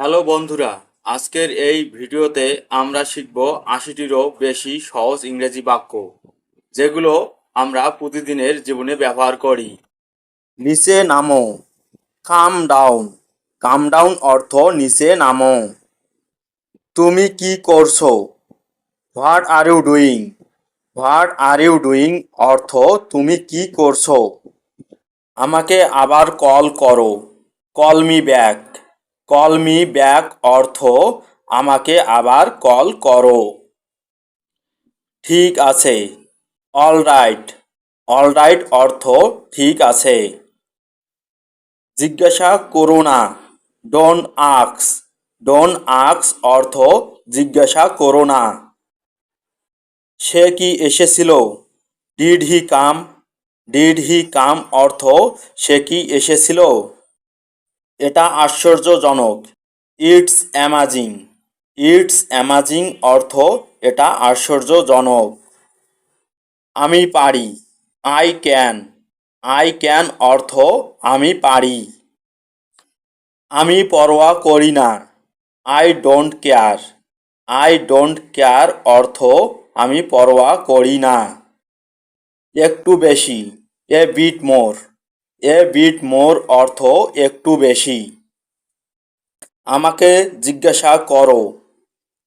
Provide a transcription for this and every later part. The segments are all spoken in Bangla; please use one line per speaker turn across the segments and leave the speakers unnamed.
হ্যালো বন্ধুরা, আজকের এই ভিডিওতে আমরা শিখব আশিটিরও বেশি সহজ ইংরেজি বাক্য, যেগুলো আমরা প্রতিদিনের জীবনে ব্যবহার করি। নিচে নামো কাম ডাউন কাম ডাউন অর্থ নিচে নামো। তুমি কি করছ? What are you doing what are you doing অর্থ তুমি কি করছ? আমাকে আবার কল করো। Call me back call me back অর্থ, আমাকে আবার কল করো। ঠিক আছে। অল রাইট অল রাইট অর্থ, ঠিক আছে। জিজ্ঞাসা করো না। ডোন্ট আক্স ডোন্ট আক্স অর্থ, জিজ্ঞাসা করো না। সে কি এসেছিল? Did he come did he কাম অর্থ, সে কি এসেছিল? এটা আশ্চর্যজনক। ইটস অ্যামাজিং ইটস অ্যামাজিং অর্থ এটা আশ্চর্যজনক। আমি পারি। আই ক্যান আই ক্যান অর্থ আমি পারি। আমি পরোয়া করি না। I don't care I don't care অর্থ আমি পরোয়া করি না। একটু বেশি। এ বিট মোর এ বিট মোর অর্থ একটু বেশি। আমাকে জিজ্ঞাসা করো।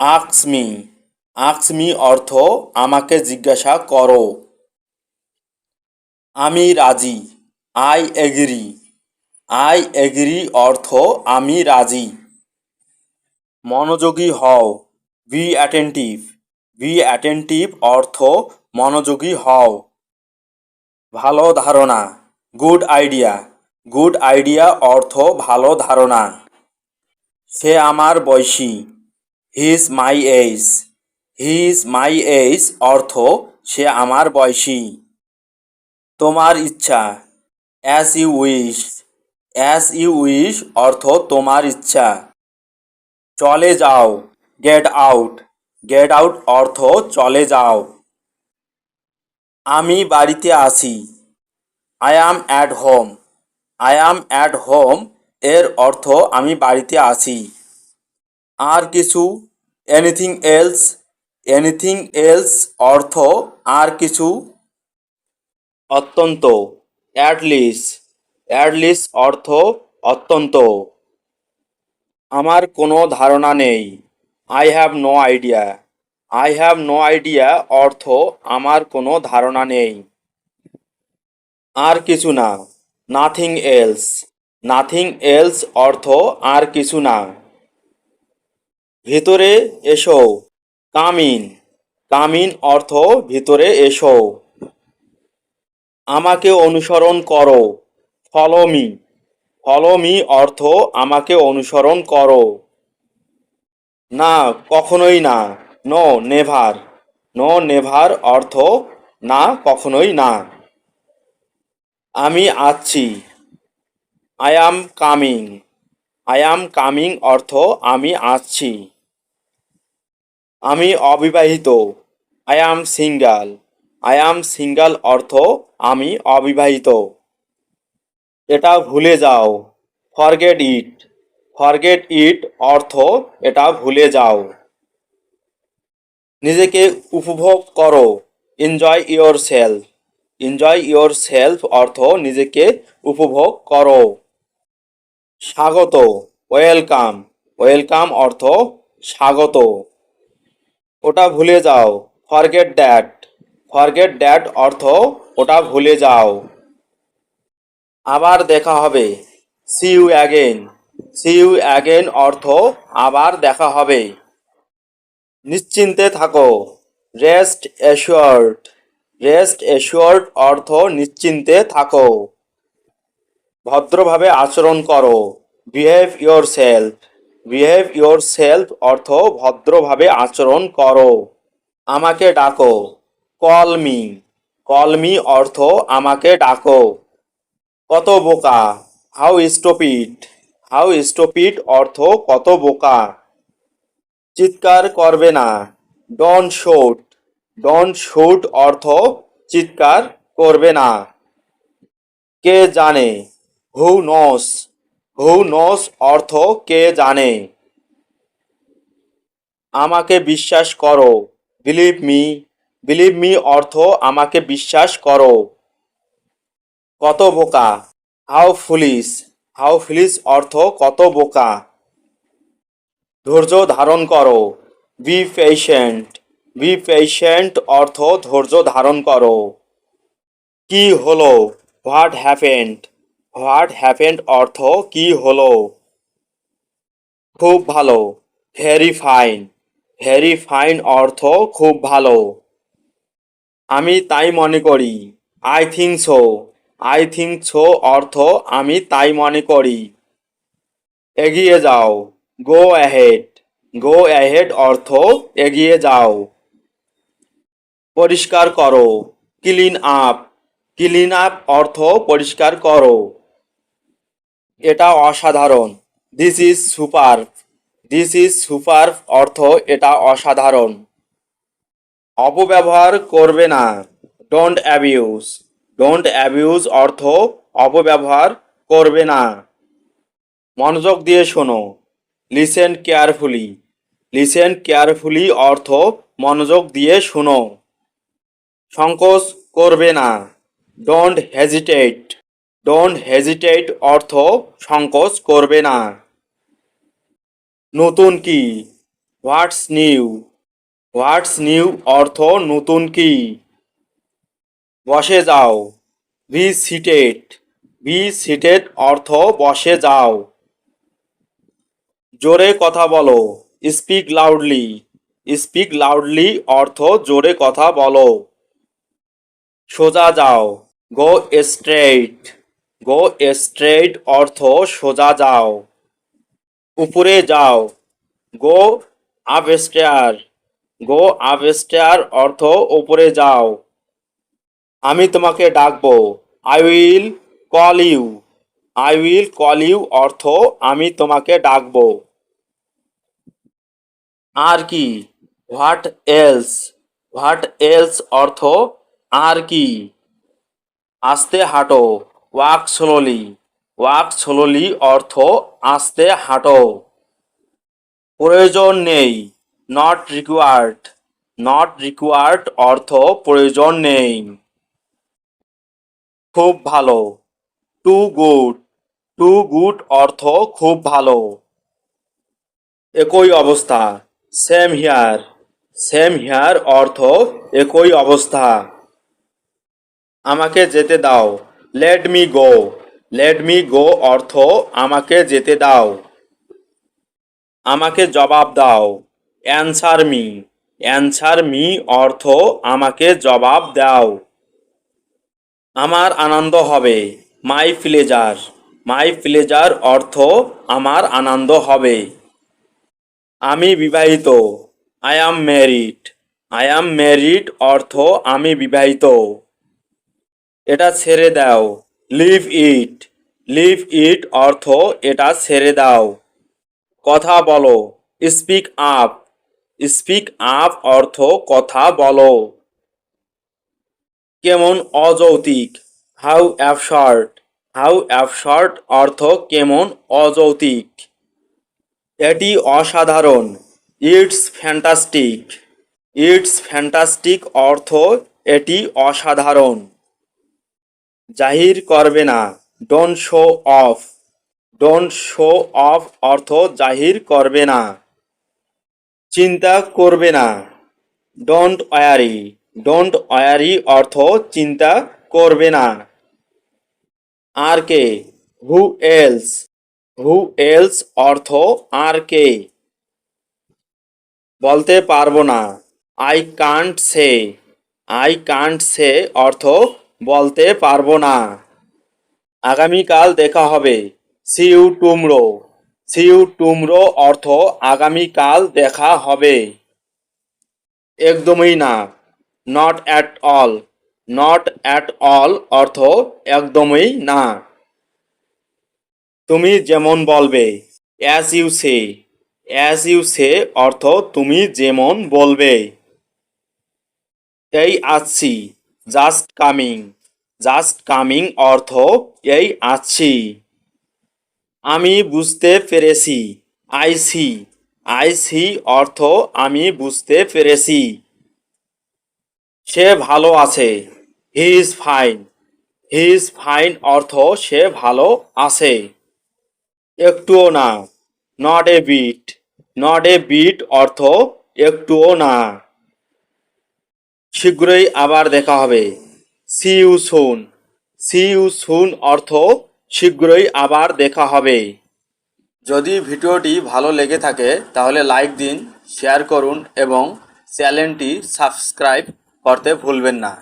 আক্স মি। আক্স মি অর্থ আমাকে জিজ্ঞাসা করো। আমি রাজি। I agree. আই এগ্রি অর্থ আমি রাজি। মনোযোগী হও। Be attentive. বি অ্যাটেন্টিভ অর্থ মনোযোগী হও। ভালো ধারণা। গুড আইডিয়া গুড আইডিয়া অর্থ ভালো ধারণা। সে আমার বয়সী। He's my age he's my age অর্থ সে আমার বয়সী। তোমার ইচ্ছা। As you wish as you wish অর্থ তোমার ইচ্ছা। চলে যাও। গেট আউট গেট আউট অর্থ চলে যাও। আমি বাড়িতে আছি। I am at home I am at home এর অর্থ আমি বাড়িতে আছি। আর কিছু এনিথিং এলস এনিথিং এলস অর্থ আর কিছু। অত্যন্ত অ্যাটলিস অ্যাটলিস অর্থ অত্যন্ত। আমার কোনো ধারণা নেই। I have no idea I have no idea অর্থ আমার কোনো ধারণা নেই। আর কিছু না নাথিং এলস নাথিং এলস অর্থ আর কিছু না। ভিতরে এসো, কামিন। কামিন অর্থ ভিতরে এসো। আমাকে অনুসরণ করো ফলো মি ফলো মি অর্থ আমাকে অনুসরণ করো। না, কখনোই না। নো নেভার নো নেভার অর্থ না, কখনোই না। আমি আছি। I am coming I am coming অর্থ আমি আসছি আমি অবিবাহিত। I am single I am single অর্থ আমি অবিবাহিত। এটা ভুলে যাও। ফরগেট ইট ফরগেট ইট অর্থ এটা ভুলে যাও। নিজেকে উপভোগ করো। Enjoy yourself enjoy yourself অর্থ নিজেকে উপভোগ করো। স্বাগত ওয়েলকাম ওয়েলকাম অর্থ স্বাগত। ওটা ভুলে যাও ফরগেট দ্যাট ফরগেট দ্যাট অর্থ ওটা ভুলে যাও। আবার দেখা হবে see you again see you again অর্থ আবার দেখা হবে। নিশ্চিন্তে থাকো রেস্ট অ্যাসিওর্ড রেস্ট অ্যাসিওর্ড অর্থ নিশ্চিন্তে থাকো। ভদ্রভাবে আচরণ করো। Behave yourself behave yourself অর্থ ভদ্রভাবে আচরণ করো। আমাকে ডাকো। কল মি কল মি অর্থ আমাকে ডাকো। কত বোকা। হাউ স্টপিড হাউ স্টপিড অর্থ কত বোকা। চিৎকার করবে না। ডন শুট ডন শুট অর্থ চিৎকার করবে না। কে জানে? হু নস হু নস অর্থ কে জানে? আমাকে বিশ্বাস করো। বিলিভ মি বিলিভ মি অর্থ আমাকে বিশ্বাস করো। কত বোকা? হাউ ফুলিশ হাউ ফুলিস অর্থ কত বোকা? ধৈর্য ধারণ করো। বি পেশেন্ট বি পেশেন্ট অর্থ ধৈর্য ধারণ করো। কি হলো? What happened? হোয়াট হ্যাপেন্ড অর্থ কি হলো? খুব ভালো। Very fine. ভেরি ফাইন অর্থ খুব ভালো। আমি তাই মনে করি। I think so. I think so অর্থ আমি তাই মনে করি। এগিয়ে যাও। Go ahead. গো অ্যাহেড অর্থ এগিয়ে যাও। পরিষ্কার করো। Clean up. ক্লিন আপ অর্থ পরিষ্কার করো। এটা অসাধারণ। This is super this is super অর্থ এটা অসাধারণ। অপব্যবহার করবে না। ডোন্ট অ্যাবিউজ ডোন্ট অ্যাবিউজ অর্থ অপব্যবহার করবে না। মনোযোগ দিয়ে শোনো। লিসেন কেয়ারফুলি লিসেন কেয়ারফুলি অর্থ মনোযোগ দিয়ে শোনো। সংকোচ করবে না। ডোন্ট হেজিটেট ডোন্ট হেজিটেট অর্থ সংকোচ করবে না। নতুন কি? হোয়াটস নিউ হোয়াটস নিউ অর্থ নতুন কি? বসে যাও। বি সিটেড বি সিটেড অর্থ বসে যাও। জোরে কথা বলো। স্পিক লাউডলি স্পিক লাউডলি অর্থ জোরে কথা বলো। সোজা যাও। গো স্ট্রেইট গো স্ট্রেইট অর্থ সোজা যাও। উপরে যাও। গো আপস্টেয়ার গো আপস্টেয়ার অর্থ উপরে যাও। আমি তোমাকে ডাকবো। I will call you I will call you অর্থ আমি তোমাকে ডাকবো। আর কি? হোয়াট এলস হোয়াট এলস অর্থ আর কি? আস্তে হাঁটো। Walk slowly. ওয়াক স্লোলি অর্থ আস্তে হাঁটো। প্রয়োজন নেই। নট রিকোয়ার্ড নট রিকোয়ার্ড অর্থ প্রয়োজন নেই। খুব ভালো। টু গুড টু গুড অর্থ খুব ভালো। একই অবস্থা। সেম হিয়ার সেম হিয়ার অর্থ একই অবস্থা। আমাকে যেতে দাও। Let me go let me go অর্থ আমাকে যেতে দাও। আমাকে জবাব দাও। অ্যান্সার মি অ্যান্সার মি অর্থ আমাকে জবাব দাও। আমার আনন্দ হবে। মাই প্লেজার মাই প্লেজার অর্থ আমার আনন্দ হবে। আমি বিবাহিত। I am married I am married অর্থ আমি বিবাহিত। এটা ছেড়ে দাও। লিভ ইট লিভ ইট অর্থ এটা ছেড়ে দাও। কথা বলো। স্পিক আপ স্পিক আপ অর্থ কথা বলো। কেমন অযৌতিক। হাউ অ্যাবশর্ট হাউ অ্যাবশর্ট অর্থ কেমন অযৌতিক। এটি অসাধারণ। ইটস ফ্যান্টাস্টিক ইটস ফ্যান্টাস্টিক অর্থ এটি অসাধারণ। জাহির করবে না। Don't show off don't show off অর্থ জাহির করবে না। চিন্তা করবে না। ডোন্ট ওয়ারি ডোন্ট ওয়ারি অর্থ চিন্তা করবে না। আর কে? হু এলস হু এলস অর্থ আর কে? বলতে পারব না। I can't say I can't say অর্থ বলতে পারব না। আগামীকাল দেখা হবে। See you tomorrow see you tomorrow অর্থ আগামীকাল দেখা হবে। একদমই না। Not at all not at all অর্থ একদমই না। তুমি যেমন বলবে as you say as you say অর্থ তুমি যেমন বলবে। এই আসছি। জাস্ট কামিং জাস্ট কামিং অর্থ এই আছি। আমি বুঝতে পেরেছি। আই সি আই সি অর্থ আমি বুঝতে পেরেছি। সে ভালো আছে। He is fine he is fine অর্থ সে ভালো আছে। একটুও না। Not a bit not a bit অর্থ একটুও না। শীঘ্রই আবার দেখা হবে। See you soon see you soon অর্থ শীঘ্রই আবার দেখা হবে। যদি ভিডিওটি ভালো লেগে থাকে, তাহলে লাইক দিন, শেয়ার করুন এবং চ্যানেলটি সাবস্ক্রাইব করতে ভুলবেন না।